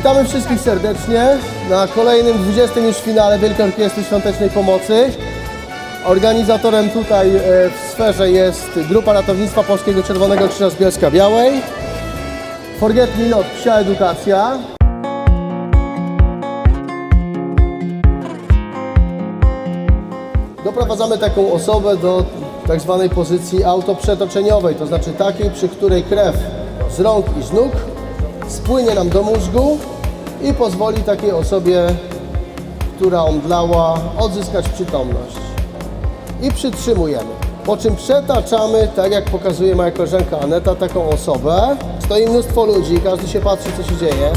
Witamy wszystkich serdecznie na kolejnym 20 już finale Wielkiej Orkiestry Świątecznej Pomocy. Organizatorem tutaj e, w sferze jest Grupa Ratownictwa Polskiego Czerwonego Krzyża z Bielska Białej. Forget Me Not, Psia Edukacja. Doprowadzamy taką osobę do tak zwanej pozycji autoprzetoczeniowej, to znaczy takiej, przy której krew z rąk i z nóg spłynie nam do mózgu i pozwoli takiej osobie, która omdlała, odzyskać przytomność. I przytrzymujemy. Po czym przetaczamy, tak jak pokazuje moja koleżanka Aneta, taką osobę. Stoi mnóstwo ludzi, każdy się patrzy, co się dzieje.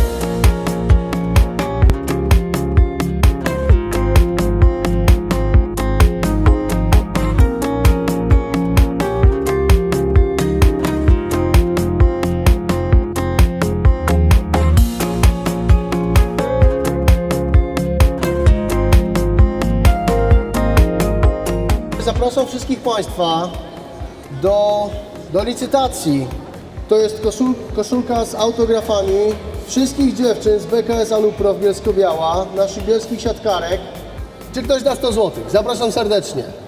Zapraszam wszystkich Państwa do, do licytacji. To jest koszul, koszulka z autografami wszystkich dziewczyn z BKS Alupro w Bielsko-Biała, naszych bielskich siatkarek. Czy ktoś da 100 zł? Zapraszam serdecznie.